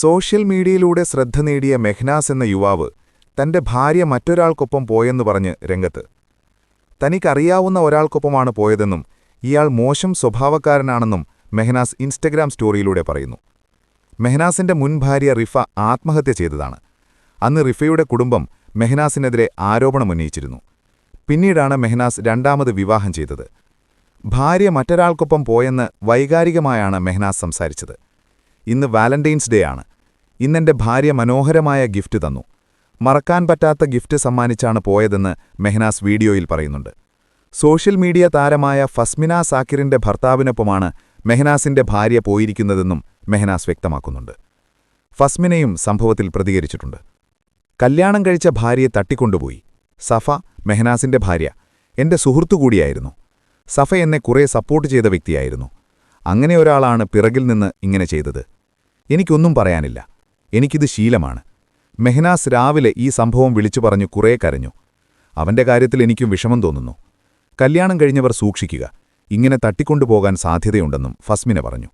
Social മീഡിയയിലൂടെ ശ്രദ്ധ നേടിയ മെഹ്നാസ് എന്ന യുവാവ് തന്റെ ഭാര്യ മറ്റൊരാൾക്കൊപ്പം പോയെന്ന് പറഞ്ഞ് രംഗത്ത്. തനിക്കറിയാവുന്ന ഒരാൾക്കൊപ്പമാണ് പോയതെന്നും ഇയാൾ മോശം സ്വഭാവക്കാരനാണെന്നും മെഹ്നാസ് ഇൻസ്റ്റഗ്രാം സ്റ്റോറിയിലൂടെ പറയുന്നു. മെഹ്നാസിന്റെ മുൻ ഭാര്യ റിഫ ആത്മഹത്യ ചെയ്തതാണ്. അന്ന് റിഫയുടെ കുടുംബം മെഹ്നാസിനെതിരെ ആരോപണമുന്നയിച്ചിരുന്നു പിന്നീടാണ് മെഹ്നാസ് രണ്ടാമത് വിവാഹം ചെയ്തത്. ഭാര്യ മറ്റൊരാൾക്കൊപ്പം പോയെന്ന് വൈകാരികമായാണ് മെഹ്നാസ് സംസാരിച്ചത്. ഇന്ന് വാലന്റൈൻസ് ഡേ ആണ്. ഇന്നെന്റെ ഭാര്യ മനോഹരമായ ഗിഫ്റ്റ് തന്നു. മറക്കാൻ പറ്റാത്ത ഗിഫ്റ്റ് സമ്മാനിച്ചാണ് പോയതെന്ന് മെഹ്നാസ് വീഡിയോയിൽ പറയുന്നുണ്ട്. സോഷ്യൽ മീഡിയ താരമായ ഫസ്മിന സാക്കിറിന്റെ ഭർത്താവിനൊപ്പമാണ് മെഹ്നാസിന്റെ ഭാര്യ പോയിരിക്കുന്നതെന്നും മെഹ്നാസ് വ്യക്തമാക്കുന്നുണ്ട്. ഫസ്മിനയും സംഭവത്തിൽ പ്രതികരിച്ചിട്ടുണ്ട്. കല്യാണം കഴിച്ച ഭാര്യയെ തട്ടിക്കൊണ്ടുപോയി. സഫ മെഹ്നാസിന്റെ ഭാര്യ എന്റെ സുഹൃത്തുകൂടിയായിരുന്നു സഫ എന്നെ കുറേ സപ്പോർട്ട് ചെയ്ത വ്യക്തിയായിരുന്നു. അങ്ങനെ ഒരാളാണ് പിറകിൽ നിന്ന് ഇങ്ങനെ ചെയ്തത്. എനിക്കൊന്നും പറയാനില്ല. എനിക്കിത് ശീലമാണ്. മെഹ്നാസ് രാവിലെ ഈ സംഭവം വിളിച്ചു പറഞ്ഞു കുറേ കരഞ്ഞു. അവന്റെ കാര്യത്തിൽ എനിക്കും വിഷമം തോന്നുന്നു. കല്യാണം കഴിഞ്ഞവർ സൂക്ഷിക്കുക. ഇങ്ങനെ തട്ടിക്കൊണ്ടുപോകാൻ സാധ്യതയുണ്ടെന്നും ഫസ്മിന പറഞ്ഞു.